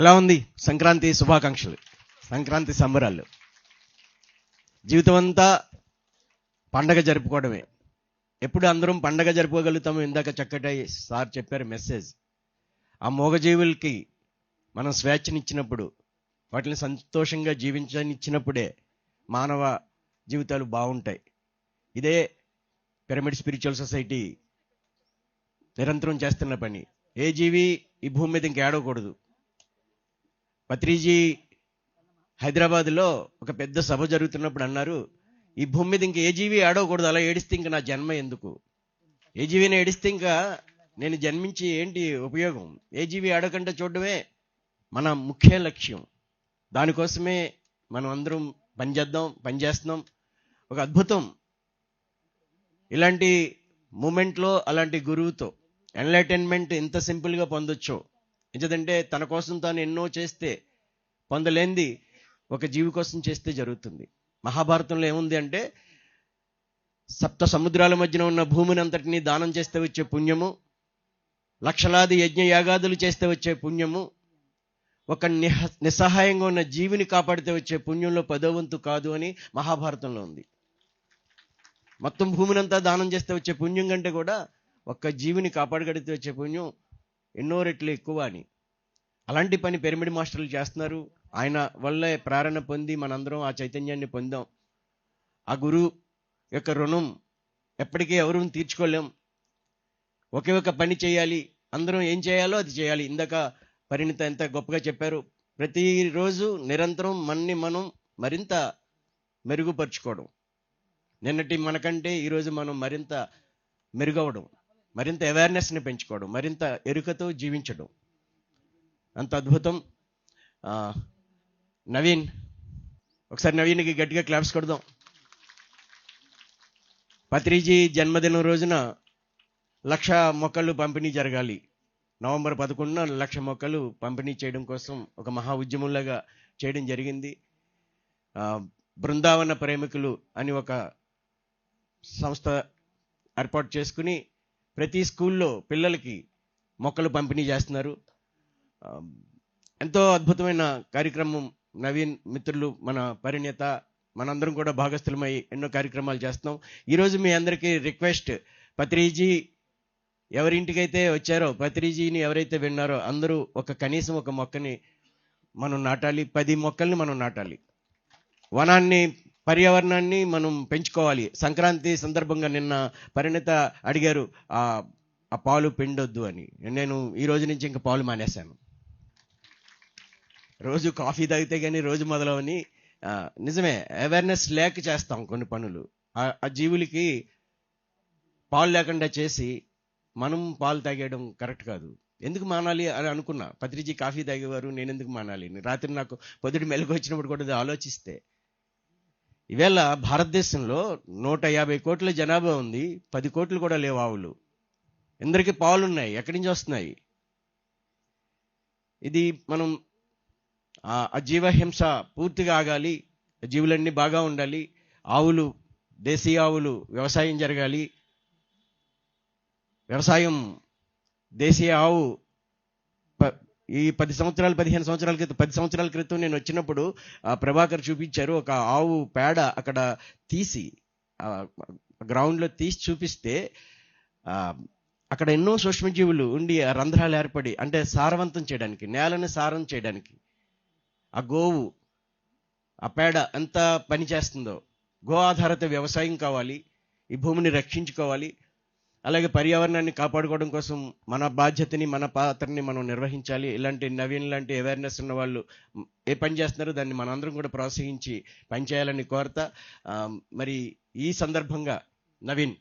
ఎలా ఉంది? సంక్రాంతి శుభాకాంక్షలు. సంక్రాంతి సంబరాలు. జీవితం అంతా పండగ జరుపుకోవడమే. ఎప్పుడు అందరం పండగ జరుపుకోగలుగుతాము ఇందాక చక్కటి సార్ చెప్పారు మెసేజ్. ఆ మూగజీవులకి మనం స్వేచ్ఛనిచ్చినప్పుడు వాటిని సంతోషంగా జీవించనిచ్చినప్పుడే మానవ జీవితాలు బాగుంటాయి. ఇదే పిరమిడ్ స్పిరిచువల్ సొసైటీ నిరంతరం చేస్తున్న పని. ఏ జీవి ఈ భూమి మీద ఇంకేడకూడదు పత్రిజీ హైదరాబాద్లో ఒక పెద్ద సభ జరుగుతున్నప్పుడు అన్నారు ఈ భూమి మీద ఇంక ఏ జీవి ఆడవకూడదు అలా ఏడిస్తే ఇంక నా జన్మ ఎందుకు? ఏ జీవిని ఏడిస్తే ఇంకా నేను జన్మించి ఏంటి ఉపయోగం? ఏ జీవి ఆడకుండా చూడడమే మన ముఖ్య లక్ష్యం. దానికోసమే మనం అందరం పనిచేద్దాం పనిచేస్తున్నాం ఒక అద్భుతం. ఇలాంటి మూమెంట్లో అలాంటి గురువుతో ఎన్లైటైన్మెంట్ ఎంత సింపుల్గా పొందొచ్చో ఎందుకంటే తన కోసం తాను ఎన్నో చేస్తే పొందలేంది ఒక జీవి కోసం చేస్తే జరుగుతుంది. మహాభారతంలో ఏముంది అంటే సప్త సముద్రాల మధ్యన ఉన్న భూమిని అంతటినీ దానం చేస్తే వచ్చే పుణ్యము లక్షలాది యజ్ఞ యాగాదులు చేస్తే వచ్చే పుణ్యము ఒక నిహ నిస్సహాయంగా ఉన్న జీవిని కాపాడితే వచ్చే పుణ్యంలో పదో వంతు కాదు అని మహాభారతంలో ఉంది. మొత్తం భూమినంతా దానం చేస్తే వచ్చే పుణ్యం కంటే కూడా ఒక్క జీవిని కాపాడగడితే వచ్చే పుణ్యం ఎన్నో రెట్లు ఎక్కువ అని. అలాంటి పని పిరమిడ్ మాస్టర్లు చేస్తున్నారు. ఆయన వల్లే ప్రేరణ పొంది మనందరం ఆ చైతన్యాన్ని పొందాం. ఆ గురువు యొక్క రుణం ఎప్పటికీ ఎవరూ తీర్చుకోలేం. ఒకే ఒక పని చేయాలి. అందరం ఏం చేయాలో అది చేయాలి. ఇందాక పరిణిత ఎంత గొప్పగా చెప్పారు. ప్రతిరోజు నిరంతరం మన్ని మనం మరింత మెరుగుపరుచుకోవడం. నిన్నటి మనకంటే ఈరోజు మనం మరింత మెరుగవడం. మరింత అవేర్నెస్ని పెంచుకోవడం మరింత ఎరుకతో జీవించడం. అంత అద్భుతం. నవీన్ ఒకసారి నవీన్కి గట్టిగా క్లాప్స్ కొడదాం. పత్రిజీ జన్మదినం రోజున లక్ష మొక్కలు పంపిణీ జరగాలి. నవంబర్ పదకొండున లక్ష మొక్కలు పంపిణీ చేయడం కోసం ఒక మహా ఉద్యమంలాగా చేయడం జరిగింది. బృందావన ప్రేమికులు అని ఒక సంస్థ ఏర్పాటు చేసుకుని ప్రతి స్కూల్లో పిల్లలకి మొక్కలు పంపిణీ చేస్తున్నారు. ఎంతో అద్భుతమైన కార్యక్రమం నవీన్ మిత్రులు మన పరిణత మనందరం కూడా భాగస్థులమై ఎన్నో కార్యక్రమాలు చేస్తున్నాం. ఈరోజు మీ అందరికీ రిక్వెస్ట్ పత్రిజీ ఎవరింటికైతే వచ్చారో పత్రిజీని ఎవరైతే విన్నారో అందరూ ఒక కనీసం ఒక మొక్కని మనం నాటాలి. పది మొక్కల్ని మనం నాటాలి. వనాన్ని పర్యావరణాన్ని మనం పెంచుకోవాలి. సంక్రాంతి సందర్భంగా నిన్న పరిణత అడిగారు ఆ ఆ పాలు పిండొద్దు అని. నేను ఈ రోజు నుంచి ఇంకా పాలు మానేశాను. రోజు కాఫీ తాగితే కానీ రోజు మొదలవని నిజమే అవేర్నెస్ లేక చేస్తాం కొన్ని పనులు. ఆ- జీవులకి పాలు లేకుండా చేసి మనం పాలు తాగేయడం కరెక్ట్ కాదు. ఎందుకు మానాలి అని అనుకున్నా. పత్రిజీ కాఫీ తాగేవారు నేను ఎందుకు మానాలి? రాత్రి నాకు పొద్దుటి మెలకు వచ్చినప్పుడు కూడా ఆలోచిస్తే ఈవేళ భారతదేశంలో నూట యాభై కోట్ల జనాభా ఉంది పది కోట్లు కూడా లేవు ఆవులు. ఇందరికీ పాలు ఉన్నాయి? ఎక్కడి నుంచి వస్తున్నాయి? ఇది మనం ఆ జీవహింస పూర్తిగా ఆగాలి జీవులన్నీ బాగా ఉండాలి ఆవులు దేశీయ ఆవులు వ్యవసాయం జరగాలి వ్యవసాయం దేశీయ ఆవు ప- ఈ పది సంవత్సరాలు పదిహేను సంవత్సరాల క్రితం పది సంవత్సరాల క్రితం నేను వచ్చినప్పుడు ప్రభాకర్ చూపించారు ఒక ఆవు పేడ అక్కడ తీసి గ్రౌండ్లో తీసి చూపిస్తే అక్కడ ఎన్నో సూక్ష్మజీవులు ఉండి ఆ రంధ్రాలు ఏర్పడి అంటే సారవంతం చేయడానికి నేలని సారం చేయడానికి ఆ గోవు ఆ పేడ ఎంత పని చేస్తుందో గో ఆధారిత వ్యవసాయం కావాలి ఈ భూమిని రక్షించుకోవాలి అలాగే పర్యావరణాన్ని కాపాడుకోవడం కోసం మన బాధ్యతని మన పాత్రని మనం నిర్వహించాలి. ఇలాంటి నవీన్ లాంటి అవేర్నెస్ ఉన్న వాళ్ళు ఏ పని చేస్తున్నారో దాన్ని మనందరం కూడా ప్రోత్సహించి పనిచేయాలని కోరతా. మరి ఈ సందర్భంగా నవీన్